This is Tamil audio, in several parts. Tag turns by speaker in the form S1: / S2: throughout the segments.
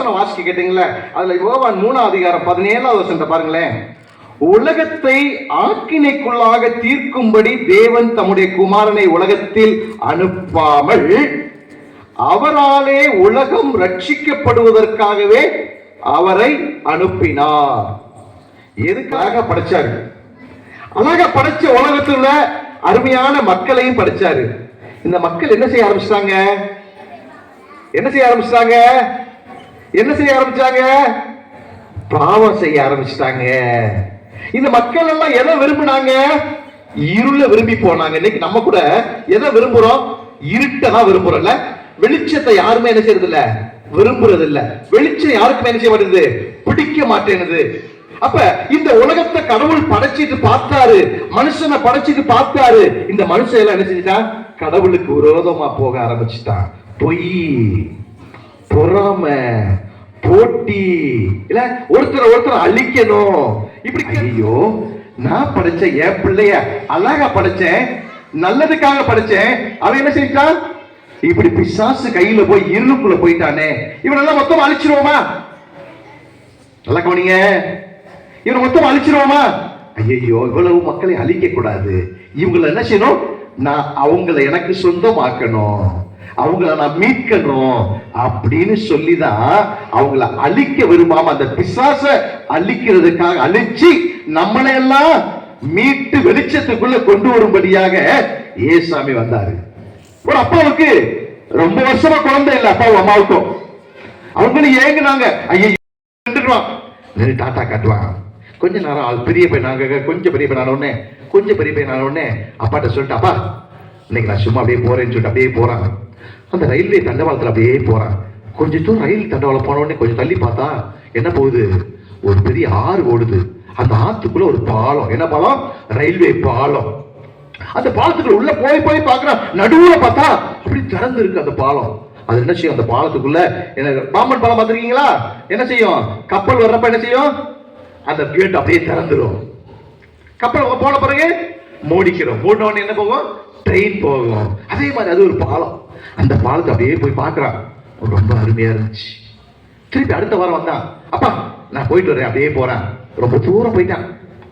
S1: வசனம் வாசிக்க கேட்டீங்களே? அதுல யோவான் மூணாம் அதிகாரம் பதினேழாவது வசனத்தை பாருங்களேன். உலகத்தை ஆக்கினைக்குள்ளாக தீர்க்கும்படி தேவன் தம்முடைய குமாரனை உலகத்தில் அனுப்பாமல் அவராலே உலகம் ரட்சிக்கப்படுவதற்காகவே அவரை அனுப்பினார். எதுக்காக படைச்சாரு? அழகா படைச்ச உலகத்துல அருமையான மக்களையும் படைச்சாரு. இந்த மக்கள் என்ன செய்ய ஆரம்பிச்சிட்டாங்க? என்ன செய்ய ஆரம்பிச்சிட்டாங்க? என்ன செய்ய ஆரம்பிச்சாங்க பாவம் செய்ய ஆரம்பிச்சிட்டாங்க. இந்த மக்கள் எல்லாம் எதை விரும்பினாங்க? இருள விரும்பி போனாங்க. இன்னைக்கு நம்ம கூட எதை விரும்புறோம்? இருட்டை தான் விரும்புறோம்ல வெளிச்சத்தை யாருமே என்ன செய்யறது இல்ல விரும்புறது இல்ல வெளிச்சம் யாருக்குமே என்ன செய்ய மாட்டேங்குது? பிடிக்க மாட்டேங்குது. அப்ப இந்த உலகத்தை கடவுள் படைச்சிட்டு பார்த்தாரு. மனுஷனை படைச்சிட்டு பார்த்தாரு. இந்த மனுஷன் எல்லாம் என்ன செஞ்சுட்டான்? கடவுளுக்கு விரோதமா போக ஆரம்பிச்சுட்டான். பொய். பொறாமை போட்டி. இல்ல ஒருத்தர் ஒருத்தர் அழிக்கணும். இப்படி ஐயோ. நான் படைச்ச என் பிள்ளைய அழகா படைச்சேன் நல்லதுக்காக படைச்சேன். அவன் என்ன செஞ்சான்? இப்படி பிசாசு கையில போய் இருளுக்குள்ள போயிட்டானே. இவனெல்லாம் மொத்தம் அழிச்சிருவோமா? நல்லா கவனிங்க. இவனை மொத்தம் அழிச்சிருவோமா? ஐயோ இவ்வளவு மக்களை அழிக்க கூடாது இவங்களை என்ன செய்யணும்? நான் அவங்கள எனக்கு சொந்தமாக்கணும். அவங்கள நான் மீட்கணும் அப்படின்னு சொல்லிதான் அவங்கள அழிக்க விரும்பாம அந்த பிசாச அழிக்கிறதுக்காக அழிச்சு நம்மளை எல்லாம் மீட்டு வெளிச்சத்துக்குள்ள கொண்டு வரும்படியாக ஏசாமி வந்தாரு. ஒரு அப்பாவுக்கு ரொம்ப வருஷமா குழந்தை இல்லை அப்பாவும் அம்மாவுக்கும். அவங்களும் ஏங்குனாங்க. ஐயோ நின்றுடுவான் டாட்டா காட்டுவான். கொஞ்ச நேரம் ஆள் பெரிய பையனாங்க கொஞ்சம் பெரிய பையனான உடனே கொஞ்சம் பெரிய பையனான உடனே அப்பாட்ட சொல்லிட்டு அப்பா இன்னைக்கு நான் சும்மா அப்படியே போறேன்னு சொல்லிட்டு அப்படியே போறாங்க. அந்த ரயில்வே தண்டவாளத்தில் அப்படியே போகிறான் கொஞ்சம் தூரம் ரயில் தண்டவாளம் போன உடனே கொஞ்சம் தள்ளி பார்த்தா என்ன போகுது? ஒரு பெரிய ஆறு ஓடுது. அந்த ஆத்துக்குள்ள ஒரு பாலம். என்ன பாலம்? ரயில்வே பாலம். அந்த பாலத்துக்குள்ள உள்ள போய் போய் பார்க்குறான். நடுவில் பார்த்தா அப்படி திறந்து இருக்கு அந்த பாலம். அது என்ன செய்யும்? அந்த பாலத்துக்குள்ள என்ன பாம்பன் பாலம் பார்த்துருக்கீங்களா? என்ன செய்யும்? கப்பல் வர்றப்ப என்ன செய்யும்? அந்த கேட் அப்படியே திறந்துடும் கப்பல் போன பிறகு மூடிக்கிறோம் மூடினோடனே என்ன போகும்? ட்ரெயின் போகும். அதே மாதிரி அது ஒரு பாலம். அந்த பாலத்தை அப்படியே போய் பார்க்குறான். ரொம்ப அருமையாக இருந்துச்சு. திருப்பி அடுத்த வாரம் வந்தான் அப்பா நான் போயிட்டு வரேன். அப்படியே போகிறேன் ரொம்ப தூரம் போயிட்டான்.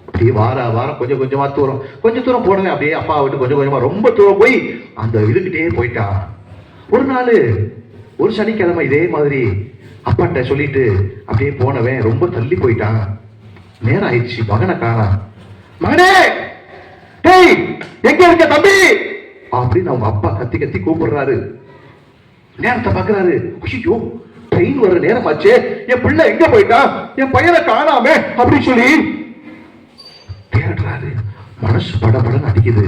S1: அப்படியே வார வாரம் கொஞ்சம் கொஞ்சமாக தூரம். கொஞ்சம் தூரம் போனேன் அப்படியே அப்பா விட்டு கொஞ்சம் கொஞ்சமாக ரொம்ப தூரம் போய் அந்த இதுக்கிட்டே போயிட்டான். ஒரு நாள் ஒரு சனிக்கிழமை இதே மாதிரி அப்பாட்ட சொல்லிட்டு அப்படியே போனவன் ரொம்ப தள்ளி போயிட்டான். நேரம் ஆயிடுச்சு. மகனை காணான் மகனே எங்க இருக்க தம்பி? அப்படின்னு அவங்க அப்பா கத்தி கத்தி கூப்பிடுறாரு. நேரத்தை பாக்குறாரு ஐயோ ட்ரெயின் வர நேரம் ஆச்சு என் பிள்ளை எங்க போயிட்டான் என் பையனை காணாமே அப்படின்னு சொல்லி தேடுறாரு. மனசு படபடன்னு அடிக்குது.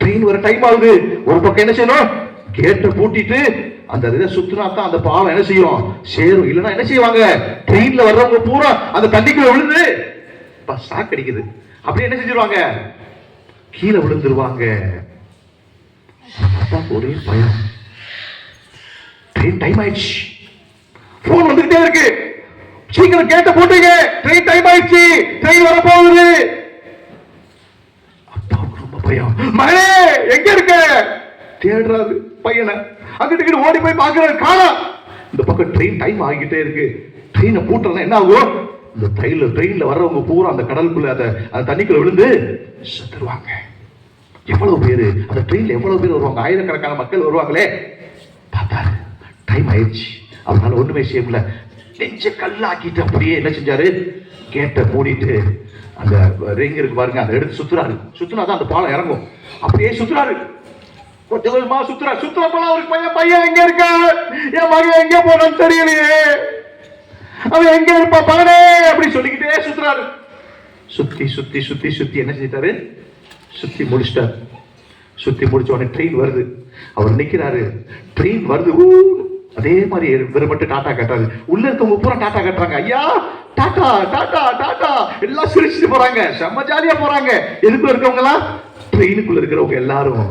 S1: ட்ரெயின் வர டைம் ஆகுது. ஒரு பக்கம் என்ன செய்யணும்? கேட்டை பூட்டிட்டு அந்த இதை சுத்தினா தான் அந்த பாலம் என்ன செய்யும்? சேரும். இல்லைன்னா என்ன செய்வாங்க? ட்ரெயின்ல வர்றவங்க பூரா அந்த தண்ணிக்குள்ள விழுந்து பஸ் ஷாக் அடிக்குது அப்படியே என்ன செஞ்சிருவாங்க? கீழே விழுந்துருவாங்க. ஒரே பயம். ட்ரெயின் டைம் ஆயிடுச்சு. போன் வந்துகிட்டே இருக்கு. சீக்கிரம் கேட்ட போட்டுங்க. ட்ரெயின் டைம் ஆயிடுச்சு. ட்ரெயின் வரப்போகுது. அப்பாவுக்கு ரொம்ப பயம். மகனே எங்க இருக்க? தேடுறாரு பையனை. அங்கிட்டு இங்கிட்டு ஓடி போய் பாக்குறாரு காணா. இந்த பக்கம் ட்ரெயின் டைம் ஆகிட்டே இருக்கு. ட்ரெயினை பூட்டுறதா என்ன ஆகும்? இந்த ட்ரெயின்ல ட்ரெயின்ல வர்றவங்க பூரா அந்த கடலுக்குள்ள அதை அந்த தண்ணிக்குள்ள விழுந்து செத்துருவாங்க. எவ்வளவு பேர் அந்த ட்ரெயினில் எவ்வளவு பேர் வருவாங்க? ஆயிரக்கணக்கான மக்கள் வருவாங்களே. பார்த்தாரு. டைம் ஆயிடுச்சு. அவனால ஒன்றுமே செய்ய முடியல. நெஞ்ச கல்லாக்கிட்டு அப்படியே என்ன செஞ்சாரு? கேட்டை மூடிட்டு அந்த ரிங் இருக்கு பாருங்க அதை எடுத்து சுத்துறாரு. சுத்துனாதான் அந்த பாலம் இறங்கும். அப்படியே சுத்துறாரு. கொஞ்சம் கொஞ்சமா சுத்துறா போல அவருக்கு பையன் பையன் எங்க இருக்கா? என் மகன் எங்க போனான்னு தெரியலையே. அவன் எங்க இருப்பா பகனே அப்படி சொல்லிக்கிட்டே சுத்துறாரு. சுத்தி சுத்தி சுத்தி சுத்தி என்ன செஞ்சிட்டாரு? சுற்றி முடிச்சிட்டாரு. சுற்றி முடிச்ச உடனே ட்ரெயின் வருது. அவர் நிற்கிறாரு ட்ரெயின் வருது. ஊ அதே மாதிரி இவர் மட்டும் டாட்டா கட்டுறாரு. உள்ள இருக்கவங்க பூரா டாட்டா கட்டுறாங்க. ஐயா டாட்டா டாட்டா டாட்டா. எல்லாம் சிரிச்சுட்டு போறாங்க. செம்ம ஜாலியா போறாங்க. எதுக்குள்ள இருக்கவங்க ட்ரெயினுக்குள்ள இருக்கிறவங்க எல்லாரும்.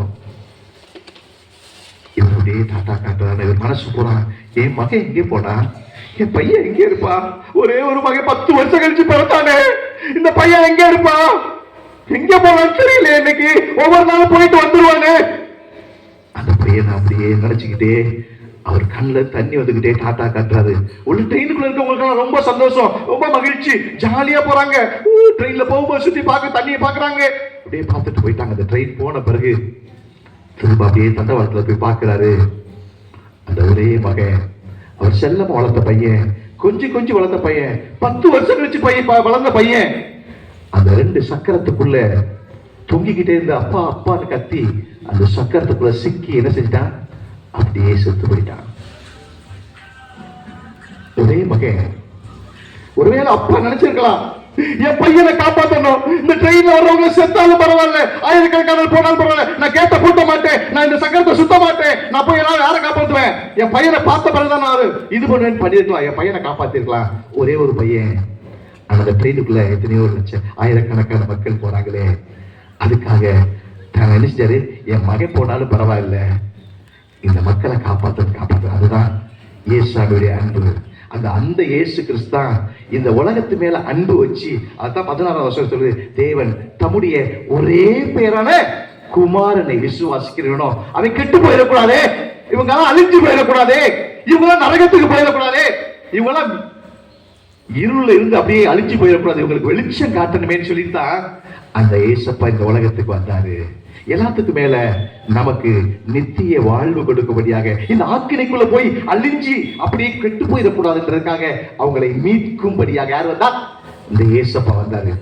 S1: இவர் அப்படியே டாட்டா காட்டுறாரு. இவர் மனசு போறான் என் மகன் எங்கே போனா? என் பையன் எங்கே இருப்பா? ஒரே ஒரு மகன் பத்து வருஷம் கழிச்சு பிறந்தானே. இந்த பையன் எங்கே இருப்பா? எங்க போனாலும் தெரியல இன்னைக்கு. ஒவ்வொரு நாளும் போயிட்டு வந்துருவாங்க. அந்த பையனை அப்படியே நினைச்சுக்கிட்டே அவர் கண்ணில் தண்ணி வந்துக்கிட்டே டாட்டா காட்டுறாரு. உள்ள ட்ரெயினுக்குள்ள இருக்கவங்களுக்கெல்லாம் ரொம்ப சந்தோஷம் ரொம்ப மகிழ்ச்சி. ஜாலியா போறாங்க. ட்ரெயின்ல போகும்போது சுத்தி பார்க்க தண்ணியை பாக்குறாங்க அப்படியே பார்த்துட்டு போயிட்டாங்க. அந்த ட்ரெயின் போன பிறகு திரும்ப அப்படியே தண்டவாளத்துல போய் பார்க்குறாரு. அந்த ஒரே மகன். அவர் செல்லமா வளர்த்த பையன். கொஞ்சம் கொஞ்சம் வளர்த்த பையன். பத்து வருஷம் கழிச்சு பையன் வளர்ந்த பையன். அந்த ரெண்டு சக்கரத்துக்குள்ள தொங்கிக்கிட்டே இருந்த அப்பா அப்பான்னு கத்தி அந்த சக்கரத்துக்குள்ள சிக்கி என்ன செஞ்சிட்டான்? அப்படியே செத்து போயிட்டான். ஒரே மகன். ஒருவேளை அப்பா நினைச்சிருக்கலாம். என் பையனை காப்பாற்றணும் இந்த ட்ரெயின்ல வர்றவங்க செத்தாலும் பரவாயில்ல ஆயிரக்கணக்கான போனாலும் பரவாயில்ல. நான் கேட்ட பூட்ட மாட்டேன். நான் இந்த சக்கரத்தை சுத்த மாட்டேன். நான் போய் எல்லாம் யாரை காப்பாற்றுவேன் என் பையனை பார்த்த பிறகுதான் நான் இது பண்ணுவேன் பண்ணிருக்கலாம் என் பையனை காப்பாத்திருக்கலாம். ஒரே ஒரு பையன். அந்த ட்ரெயினுக்குள்ள எத்தனையோ லட்சம் ஆயிரக்கணக்கான மக்கள் போறாங்களே. அதுக்காக நான் நினைச்சாரு என் மகன் போனாலும் பரவாயில்ல. இந்த மக்களை காப்பாற்ற காப்பாற்ற அதுதான் இயேசுடைய அன்பு. அந்த அந்த இயேசு கிறிஸ்தான் இந்த உலகத்து மேல அன்பு வச்சு அதான் பதினாறாம் வருஷம் சொல்லுது தேவன் தம்முடைய ஒரே பேரான குமாரனை விசுவாசிக்கிறவனோ அவன் கெட்டு போயிடக்கூடாதே. இவங்க அழிஞ்சு போயிடக்கூடாதே. இவங்க நரகத்துக்கு போயிடக்கூடாதே. இவங்க இருள இருள்ல இருந்து அப்படியே அழிஞ்சு போயிடக்கூடாது. இவங்களுக்கு வெளிச்சம் காட்டணுமே சொல்லித்தான் தான் அந்த ஏசப்பா இந்த உலகத்துக்கு வந்தாரு. எல்லாத்துக்கும் மேல நமக்கு நித்திய வாழ்வு கொடுக்கும்படியாக இந்த ஆக்கினைக்குள்ள போய் அழிஞ்சு அப்படியே கெட்டு போயிடக்கூடாதுன்றதுக்காக அவங்களை மீட்கும்படியாக யார் வந்தா இந்த ஏசப்பா வந்தாரு.